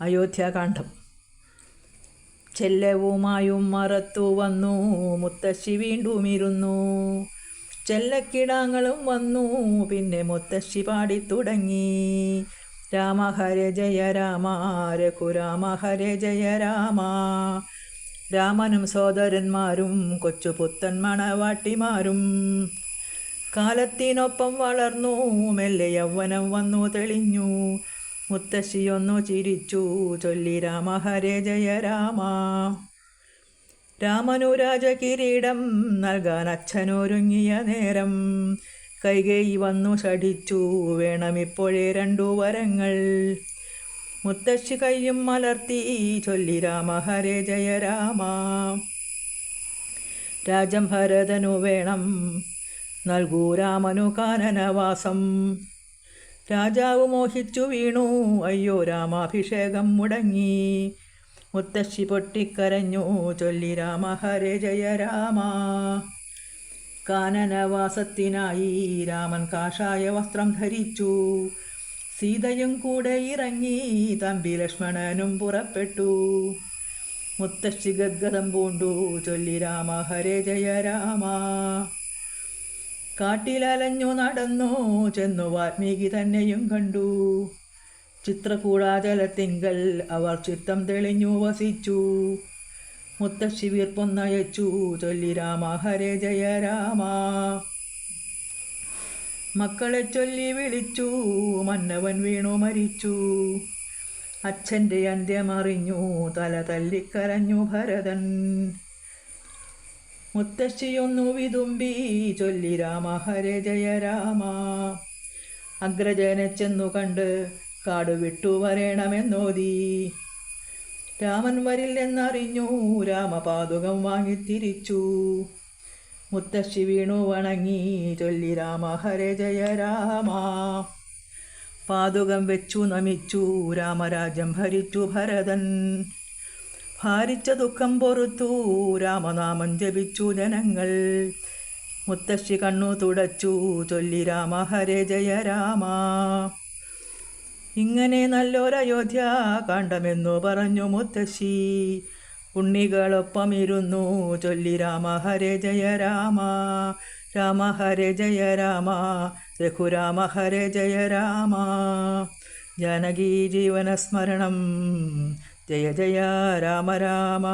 അയോധ്യാകാന്ഡം. ചെല്ലവുമായും മറത്തു വന്നു മുത്തശ്ശി വീണ്ടും ഇരുന്നു. ചെല്ലക്കിടാങ്ങളും വന്നു പിന്നെ മുത്തശ്ശി പാടിത്തുടങ്ങി. രാമ ഹര ജയ രാമ രഘുരാമ ഹര ജയ രാമ. രാമനും സോദരന്മാരും കൊച്ചുപുത്തൻ മണവാട്ടിമാരും. കാലത്തിനൊപ്പം വളർന്നു മെല്ലെ യൗവനം വന്നു തെളിഞ്ഞു. മുത്തശ്ശിയൊന്നു ചിരിച്ചു ചൊല്ലി രാമ ഹരേ ജയ രാമ. രാമനു രാജകിരീടം നൽകാൻ അച്ഛനൊരുങ്ങിയ നേരം കൈകൈ വന്നു ഷടിച്ചു വേണമിപ്പോഴേ രണ്ടു വരങ്ങൾ മുത്തശ്ശി കൈയും മലർത്തി ചൊല്ലി രാമ ഹരേ ജയ രാമ. രാജം ഭരതനു വേണം നൽകൂ രാമനു കാനനവാസം രാജാവ് മോഹിച്ചു വീണു. അയ്യോ രാമാഭിഷേകം മുടങ്ങി. മുത്തശ്ശി പൊട്ടിക്കരഞ്ഞു. ചൊല്ലി രാമ ഹരേ ജയ രാമ. കാനനവാസത്തിനായി രാമൻ കാഷായ വസ്ത്രം ധരിച്ചു. സീതയും കൂടെ ഇറങ്ങി തമ്പി ലക്ഷ്മണനും പുറപ്പെട്ടു. മുത്തശ്ശി ഗദ്ഗതം പൂണ്ടു. ചൊല്ലി രാമ ഹരേ ജയ രാമ. കാട്ടിലലഞ്ഞു നടന്നു ചെന്നു വാൽമീകി തന്നെയും കണ്ടു. ചിത്രകൂടാചലത്തിങ്കൽ അവർ ചിത്തം തെളിഞ്ഞു വസിച്ചു. മുത്തശ്ശി വീർപ്പൊന്നയച്ചു ചൊല്ലി രാമ ഹരേ ജയ രാമ. മക്കളെ ചൊല്ലി വിളിച്ചു മന്നവൻ വീണു മരിച്ചു. അച്ഛന്റെ അന്ത്യമറിഞ്ഞു തല തല്ലിക്കരഞ്ഞു ഭരതൻ. മുത്തശ്ശിയൊന്നു വിതുമ്പി ചൊല്ലി രാമ ഹരേ ജയ രാമ. അഗ്രജനെ ചെന്നു കണ്ട് കാട് വിട്ടു വരേണമെന്നോതി. രാമൻ വരില്ലെന്നറിഞ്ഞു രാമപാതുകം വാങ്ങിത്തിരിച്ചു. മുത്തശ്ശി വീണു വണങ്ങി ചൊല്ലി രാമ ഹരേ ജയ രാമ. പാതുകം വെച്ചു നമിച്ചു രാമരാജ്യം ഭരിച്ചു ഭരതൻ. ഭാരിച്ച ദുഃഖം പൊറുത്തു. രാമനാമം ജപിച്ചു ജനങ്ങൾ. മുത്തശ്ശി കണ്ണു തുടച്ചു. ചൊല്ലി രാമ ഹരേ ജയ രാമ. ഇങ്ങനെ നല്ലൊരയോധ്യ കണ്ടമെന്നു പറഞ്ഞു മുത്തശ്ശി. ഉണ്ണികളൊപ്പമിരുന്നു ചൊല്ലി രാമ ഹരേ ജയ രാമ. രാമ ഹരേ ജയ രാമ. രഘുരാമ ഹരേ ജയ രാമ. ജാനകീ ജീവനസ്മരണം. ജയ ജയ രാമ രാമ.